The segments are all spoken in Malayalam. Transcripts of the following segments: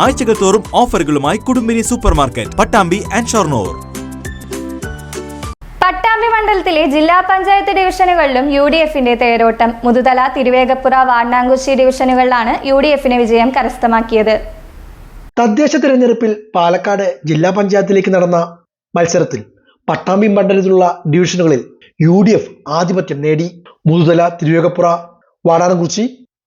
ആഴ്ചകൾ തോറും ഓഫറുകളുമായി Kudumbini super market Pattambi and Shoranur. Pattambi മണ്ഡലത്തിലെ ജില്ലാ പഞ്ചായത്ത് ഡിവിഷനുകളിലും യു ഡി എഫിന്റെ തേരോട്ടം. മുതുതല തിരുവേഗപ്പുറ വാണ്ണാങ്കുശി ഡിവിഷനുകളിലാണ് യു ഡി എഫിന് വിജയം കരസ്ഥമാക്കിയത്. തദ്ദേശ തിരഞ്ഞെടുപ്പിൽ പാലക്കാട് ജില്ലാ പഞ്ചായത്തിലേക്ക് നടന്ന മത്സരത്തിൽ പട്ടാമ്പി മണ്ഡലത്തിലുള്ള ഡിവിഷനുകളിൽ യു ഡി എഫ് ആധിപത്യം നേടി. മുതുതല തിരുവേഗപ്പുറ വാടാനംകുറിച്ചി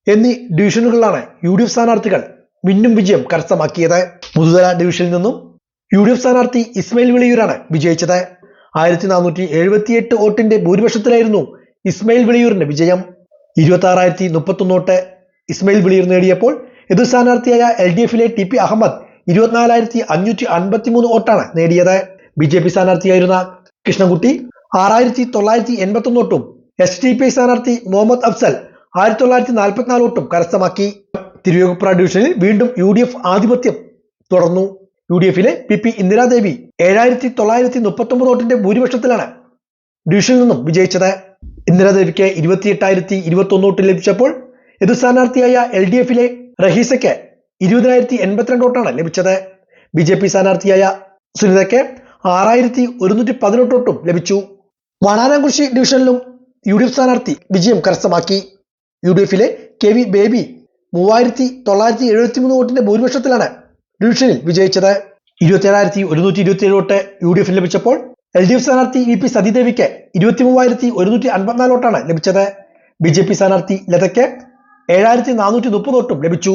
എന്നീ ഡിവിഷനുകളിലാണ് യു ഡി എഫ് സ്ഥാനാർത്ഥികൾ മിന്നും വിജയം കരസ്ഥമാക്കിയത് മുതുതല ഡിവിഷനിൽ നിന്നും യു ഡി എഫ് സ്ഥാനാർത്ഥി ഇസ്മയിൽ വിളിയൂരാണ് വിജയിച്ചത്. ആയിരത്തി നാനൂറ്റി എഴുപത്തിയെട്ട് വോട്ടിന്റെ ഭൂരിപക്ഷത്തിലായിരുന്നു ഇസ്മയിൽ വിളിയൂരിന്റെ വിജയം. ഇരുപത്തി ആറായിരത്തി മുപ്പത്തൊന്ന് വോട്ട് ഇസ്മയിൽ വിളിയൂർ നേടിയപ്പോൾ എതിർ സ്ഥാനാർത്ഥിയായ എൽ ഡി എഫിലെ ടി പി അഹമ്മദ് ഇരുപത്തിനാലായിരത്തി അഞ്ഞൂറ്റി അൻപത്തി മൂന്ന് വോട്ടാണ് നേടിയത്. ബി ജെ പി സ്ഥാനാർത്ഥിയായിരുന്ന കൃഷ്ണൻകുട്ടി ആറായിരത്തി തൊള്ളായിരത്തി എൺപത്തി ഒന്ന് വോട്ടും എസ് ഡി പി സ്ഥാനാർത്ഥി മുഹമ്മദ് അഫ്സൽ ആയിരത്തി തൊള്ളായിരത്തി നാൽപ്പത്തിനാല് വോട്ടും കരസ്ഥമാക്കി. തിരുവോഗപ്പുറ ഡിവിഷനിൽ വീണ്ടും യു ഡി എഫ് ആധിപത്യം തുടർന്നു. യു ഡി എഫിലെ പി പി ഇന്ദിരാദേവി ഏഴായിരത്തി തൊള്ളായിരത്തി മുപ്പത്തി ഒമ്പത് വോട്ടിന്റെ ഭൂരിപക്ഷത്തിലാണ് ഡിവിഷനിൽ നിന്നും വിജയിച്ചത്. ഇന്ദിരാദേവിക്ക് ഇരുപത്തിയെട്ടായിരത്തി ഇരുപത്തി ഒന്ന് വോട്ട് ലഭിച്ചപ്പോൾ എതിർ സ്ഥാനാർത്ഥിയായ എൽ ഡി എഫിലെ റഹീസയ്ക്ക് ഇരുപതിനായിരത്തി എൺപത്തിരണ്ട് വോട്ടാണ് ലഭിച്ചത്. ബി ജെ പി സ്ഥാനാർത്ഥിയായ സുനിതയ്ക്ക് ആറായിരത്തി ഒരുന്നൂറ്റി പതിനെട്ട് വോട്ടും ലഭിച്ചു. വാണാനംകുറിശി ഡിവിഷനിലും യു ഡി എഫ് സ്ഥാനാർത്ഥി വിജയം കരസ്ഥമാക്കി. യു ഡി എഫിലെ കെ വി ബേബി മൂവായിരത്തി തൊള്ളായിരത്തി എഴുപത്തി മൂന്ന് വോട്ടിന്റെ ഭൂരിപക്ഷത്തിലാണ് ഡിവിഷനിൽ വിജയിച്ചത്. ഇരുപത്തിയേഴായിരത്തി ഒരുന്നൂറ്റി ഇരുപത്തി ഏഴ് വോട്ട് യു ഡി എഫിൽ ലഭിച്ചപ്പോൾ എൽ ഡി എഫ് സ്ഥാനാർത്ഥി വി പി സതീദേവിക്ക് ഇരുപത്തി മൂവായിരത്തി ഒരുന്നൂറ്റി അൻപത്തിനാല് വോട്ടാണ് ലഭിച്ചത്. ബി ജെ പി സ്ഥാനാർത്ഥി ലതയ്ക്ക് ഏഴായിരത്തി നാനൂറ്റി മുപ്പത് വോട്ടും ലഭിച്ചു.